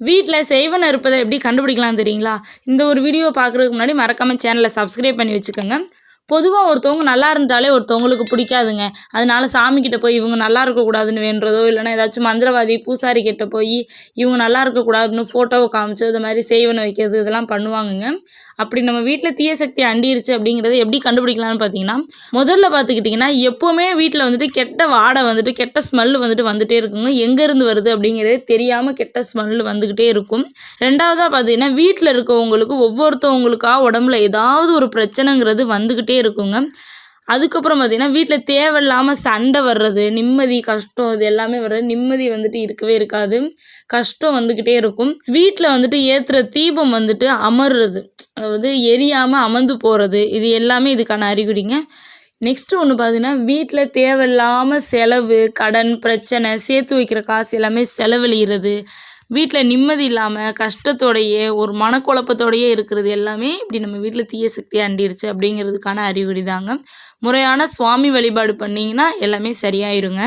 வீட்டில் செய்வன இருப்பதை எப்படி கண்டுபிடிக்கலாம் தெரியுங்களா? இந்த ஒரு வீடியோ பார்க்குறதுக்கு முன்னாடி மறக்காமல் சேனலை சப்ஸ்கிரைப் பண்ணி வச்சுக்கோங்க. பொதுவாக ஒருத்தவங்க நல்லா இருந்தாலே ஒருத்தவங்களுக்கு பிடிக்காதுங்க. அதனால சாமிக்கிட்ட போய் இவங்க நல்லா இருக்கக்கூடாதுன்னு வேண்டுறதோ இல்லைன்னா ஏதாச்சும் மந்திரவாதி பூசாரி கிட்ட போய் இவங்க நல்லா இருக்கக்கூடாதுன்னு ஃபோட்டோவை காமிச்சு இது மாதிரி சேவனை வைக்கிறது இதெல்லாம் பண்ணுவாங்கங்க. அப்படி நம்ம வீட்டில் தீய சக்தி அண்டிருச்சு அப்படிங்கிறத எப்படி கண்டுபிடிக்கலாம்னு பார்த்தீங்கன்னா முதல்ல பார்த்துக்கிட்டிங்கன்னா எப்போவுமே வீட்டில் வந்துட்டு கெட்ட வாடை வந்துட்டு கெட்ட ஸ்மெல் வந்துட்டு வந்துட்டே இருக்குங்க. எங்கேருந்து வருது அப்படிங்கிறதே தெரியாமல் கெட்ட ஸ்மெல் வந்துக்கிட்டே இருக்கும். ரெண்டாவதாக பார்த்தீங்கன்னா வீட்டில் இருக்கவங்களுக்கு ஒவ்வொருத்தவங்களுக்காக உடம்புல ஏதாவது ஒரு பிரச்சனைங்கிறது வந்துக்கிட்டே இருக்குங்க. அதுக்கப்புறம் பார்த்தீங்கன்னா வீட்டில் தேவையில்லாமல் சண்டை வர்றது நிம்மதி கஷ்டம் இது எல்லாமே வர்றது நிம்மதி வந்துட்டு இருக்கவே இருக்காது. கஷ்டம் வந்துக்கிட்டே இருக்கும். வீட்டில் வந்துட்டு ஏற்றுற தீபம் வந்துட்டு அமர்றது அதாவது எரியாமல் அமர்ந்து போகிறது இது எல்லாமே இதுக்கான அறிகுறிங்க. நெக்ஸ்ட்டு ஒன்று பார்த்தீங்கன்னா வீட்டில் தேவையில்லாமல் செலவு கடன் பிரச்சனை சேர்த்து வைக்கிற காசு எல்லாமே செலவழிகிறது வீட்டில் நிம்மதி இல்லாமல் கஷ்டத்தோடையே ஒரு மனக்குழப்பத்தோடையே இருக்கிறது எல்லாமே இப்படி நம்ம வீட்டில் தீய சக்தி அண்டிடுச்சு அப்படிங்கிறதுக்கான அறிகுறி தாங்க முறையான சுவாமி வழிபாடு பண்ணிங்கன்னா எல்லாமே சரியாயிருங்க.